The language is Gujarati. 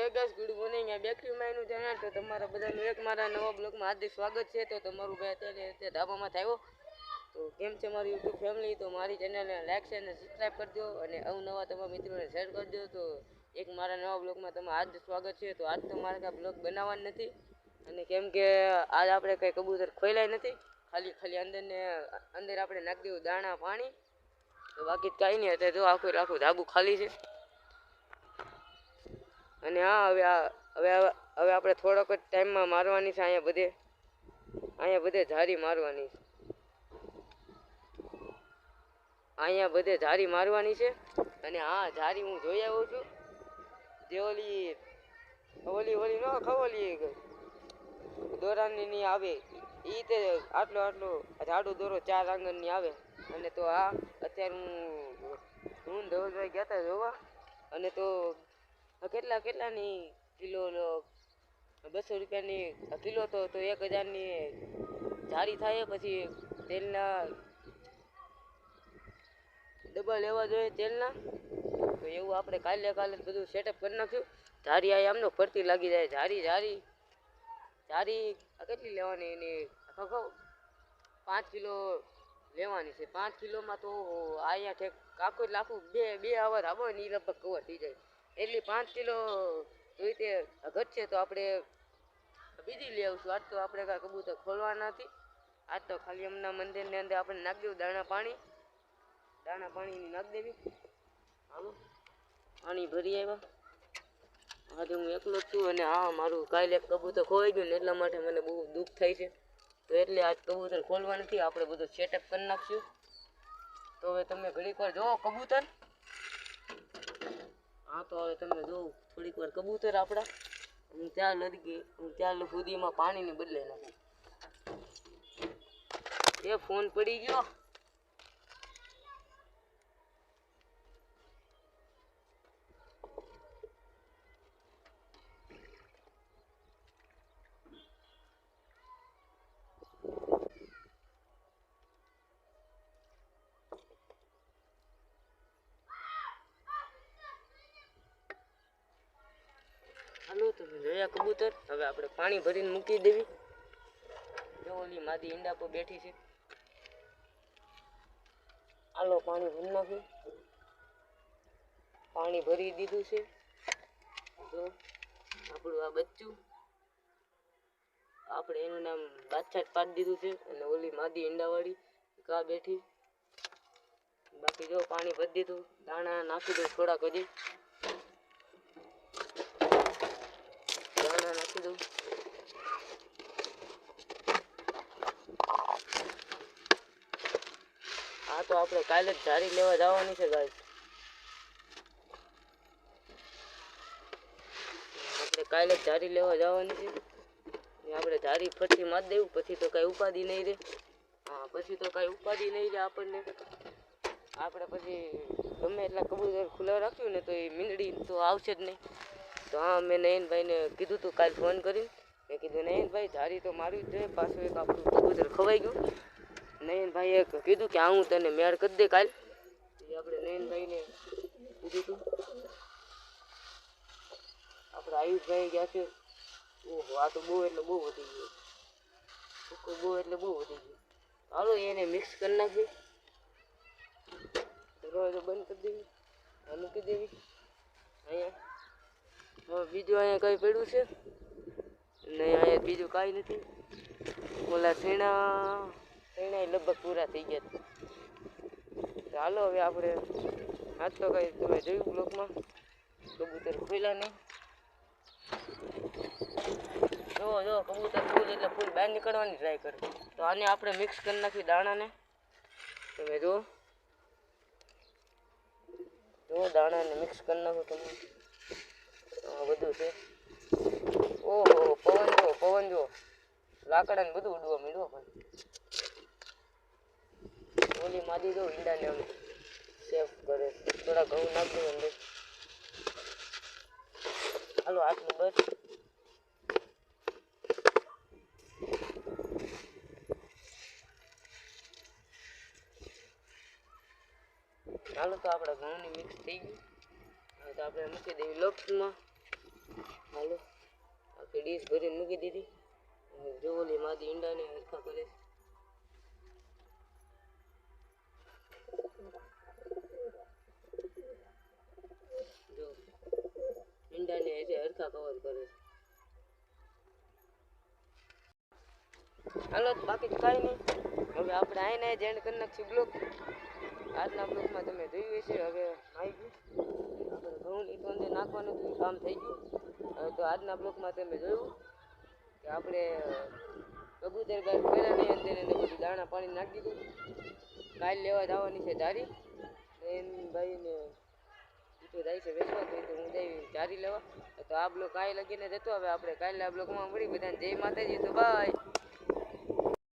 હે ગુડ મોર્નિંગ આ બેકરી માયનું ચેનલ તો તમારા બધાનું એક મારા નવા બ્લોગમાં હાર્દિક સ્વાગત છે. તો તમારું ભાઈ અત્યારે અત્યારે ધાબામાં થયો તો કેમ છે મારી યુટ્યુબ ફેમિલી તો મારી ચેનલને લાઈક છે અને સબસ્ક્રાઈબ કરજો અને અવનવા તમારા મિત્રોને શેર કરજો. તો એક મારા નવા બ્લોગમાં તમારું હાર્દિક સ્વાગત છે. તો આજ તો મારે કાંઈ બ્લોગ બનાવવાનું નથી. અને કેમ કે આજ આપણે કંઈ કબૂતર ખોલાય નથી. ખાલી ખાલી અંદરને અંદર આપણે નાખી દેવું દાણા, પાણી. તો બાકી કાંઈ નહીં. અત્યારે જો આખું આખું ધાબુ ખાલી છે. અને હા, હવે હવે હવે આપણે થોડોક જ ટાઈમમાં મારવાની છે, અહીંયા બધે અહીંયા બધે ઝારી મારવાની છે. અહીંયા બધે ઝારી મારવાની છે. અને હા, ઝારી હું જોઈ આવ્યો છું. જે ઓલી ઓલી ઓલી ન ખવલી દોરાની આવે. એ તે આટલો આટલો ઝાડુ દોરો ચાર આંગણની આવે. અને તો આ અત્યારે હું હું ધવલભાઈ ગયા હતા જોવા. અને તો કેટલા કેટલાની કિલો બસો રૂપિયાની કિલો તો તો એક હજારની જારી થાય પછી તેલના ડબ્બા લેવા જોઈએ તેલના. તો એવું આપણે કાલે કાલે બધું સેટઅપ કરી નાખ્યું. જારી આ આમનો ફરતી લાગી જાય. જારી જારી આ કેટલી લેવાની એની? ખબર? પાંચ કિલો લેવાની છે. પાંચ કિલોમાં તો અહીંયા ઠેક આખું લાખું બે બે અવર આવો ને એ લગભગ કવર થઈ જાય. એટલી પાંચ કિલો જોઈ તે ઘટશે તો આપણે બીજી લઈ આવશું. આજ તો આપણે કાંઈ કબૂતર ખોલવાના નથી. આજ તો ખાલી અમના મંદિરની અંદર આપણે નાખી દેવું દાણા પાણી. દાણા પાણીની નાખી દેવી. હાલો. પાણી ભરી આવ્યા. આજે હું એકલો જ છું અને હા મારું કાલે એક કબૂતર ખોવાઈ ગયું ને એટલા માટે મને બહુ દુઃખ થાય છે. તો એટલે આજ કબૂતર ખોલવા નથી. આપણે બધું સેટઅપ કરી નાખશું. તો હવે તમે ઘડીક વાર જોવો કબૂતર. હા, તો હવે તમે જોવો, થોડીક વાર કબૂતર આપણા. હું ત્યાં લડકી હું ત્યાં સુધીમાં પાણીની બદલે નાખું. એ ફોન પડી ગયો. હાલો, તમે જોયા કબૂતર? હવે આપણે પાણી ભરીને મૂકી દેવી. જો ઓલી માદી ઈંડા પર બેઠી છે. હાલો, પાણી ભરી નાખ્યું પાણી ભરી દીધું છે. જો, આપણું આ બચ્ચું. આપણે એનું નામ બાદશાહ પાડી દીધું છે અને ઓલી માદી ઈંડાવાળી કા બેઠી. બાકી જો પાણી ભરી દીધું, દાણા નાખી દઉં થોડાક હજી દાણા નાખી દઉં હા તો આપણે કાલે જ ઝારી લેવા જવાની છે ગાય આપણે કાલે જ ઝારી લેવા જવાની છે. આપણે ઝારી ફરતી મારી દેવું, પછી તો કાંઈ ઉપાધિ નહીં રહે. હા, પછી તો કાંઈ ઉપાધિ નહીં રહે આપણને. આપણે પછી ગમે એટલા કબૂતર ખુલ્લા રાખ્યું ને તો એ મીંદડી તો આવશે જ નહીં. તો હા, મેં નયનભાઈને કીધું તું કાલ ફોન કરીને. મેં કીધું, નયનભાઈ ધારી તો મારવી જ જોઈએ પાછું એક આપણું કબૂતર ખવાઈ ગયું. નયનભાઈએ કીધું કે આવું તને મેળ કરી દે કાલ. આપણે નયનભાઈને કીધું હતું આપણે આયુષભાઈ ગયા છે. ઓહો, આ તો બહુ એટલે બહુ વધી ગયું. સૂકો બહુ એટલે બહુ વધી ગયું. હાલો, એને મિક્સ કરી નાખી. દરવાજો બંધ કરી દેવી. મૂકી દેવી. અહીંયા. હવે બીજું અહીંયા કંઈ પડ્યું છે? નહીં, અહીંયા બીજું કાંઈ નથી. ઓલા શેણા શેણા લગભગ પૂરા થઈ ગયા છે. ચાલો હવે આપણે આજ તો કઈ તમે જોયું બ્લોકમાં? કબૂતર ખુલ્યા નહીં. જો જો, કબૂતર ફૂલ એટલે ફૂલ બહાર નીકળવાની ટ્રાય કરે. તો આને આપણે મિક્સ કરી નાખી દાણાને. તમે જુઓ. જો દાણાને મિક્સ કરી નાખો તમે. બધું છે. ઓહો, પવન જો પવન જો લાકડાને બધું ઉડવા માંડ્યું પણ ઓલી માદી દઉં ઈંડાને આમ સેફ કરે થોડા ઘઉં નાખી દો અંદર. હાલો, આટલું બસ. હાલો, તો આપણે ઘઉંની મિક્સ થઈ ગયું હવે તો આપણે મૂકી દેવી લોક્સમાં હાલો, આખી ડીશ ભરીને મૂકી દીધી. જો ઓલી માદી ઈંડાને હરખા કરે છે. જો ઈંડાને એટલે હરખા કવર કરે છે હાલો, બાકી કાંઈ નહીં. હવે આપણે આઈને જ એન્ડ કરી નાખશું બ્લોક આજના બ્લોકમાં તમે જોયું હશે, હવે આવી ગયું આપણે અંદર નાખવાનું હતું કામ થઈ ગયું. હવે તો આજના બ્લોકમાં તમે જોયું કે આપણે કબૂતર ગાય પહેલાં નહીં અંદર એને બધું દાણા પાણી નાખી દીધું. કાલ લેવા જવાની છે તારી એમ ભાઈને તો જાય છે વેચવા તો તો હું જઈ ધારી લેવા. તો આ બ્લોક કાંઈ લગીને જતો હવે આપણે કાલે આ બ્લોકમાં મળી બધાને. જય માતાજી. તો બાય